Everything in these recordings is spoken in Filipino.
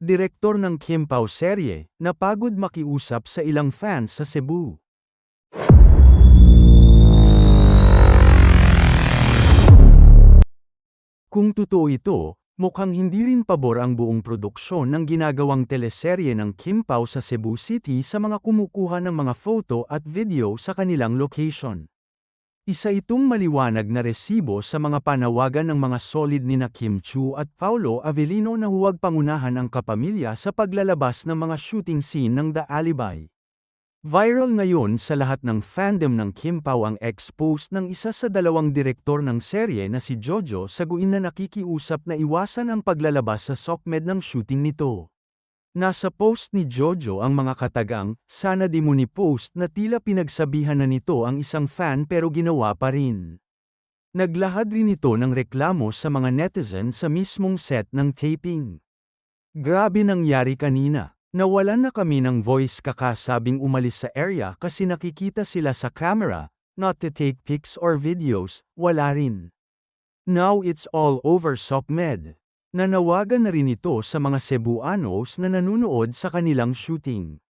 direktor ng Kim Pao serye, napagod makiusap sa ilang fans sa Cebu. Kung totoo ito, mukhang hindi rin pabor ang buong produksyon ng ginagawang teleserye ng Kim Pao sa Cebu City sa mga kumukuha ng mga photo at video sa kanilang location. Isa itong maliwanag na resibo sa mga panawagan ng mga solid ni na Kim Chu at Paulo Avellino na huwag pangunahan ang kapamilya sa paglalabas ng mga shooting scene ng The Alibi. Viral ngayon sa lahat ng fandom ng Kim Pao ang ex-post ng isa sa dalawang direktor ng serye na si Jojo Saguin na nakikiusap na iwasan ang paglalabas sa SOCMED ng shooting nito. Nasa post ni Jojo ang mga katagang, sana di mo ni post na tila pinagsabihan na nito ang isang fan pero ginawa pa rin. Naglahad rin ito ng reklamo sa mga netizen sa mismong set ng taping. Grabe nangyari kanina. Nawalan na kami ng voice kakasabing umalis sa area kasi nakikita sila sa camera, not to take pics or videos, wala rin. Now it's all over SOCMED. Nanawagan na rin ito sa mga Cebuanos na nanunood sa kanilang shooting.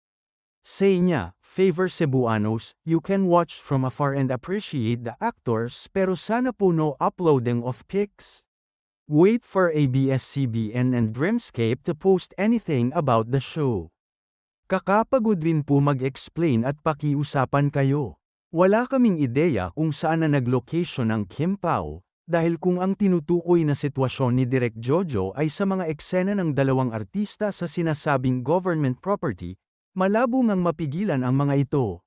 Say niya, favor Cebuanos, you can watch from afar and appreciate the actors pero sana po no uploading of pics. Wait for ABS-CBN and Dreamscape to post anything about the show. Kakapagod rin po mag-explain at pakiusapan kayo. Wala kaming ideya kung saan na nag-location ang Kim Pao, dahil kung ang tinutukoy na sitwasyon ni Direk Jojo ay sa mga eksena ng dalawang artista sa sinasabing government property, malabo ngang mapigilan ang mga ito.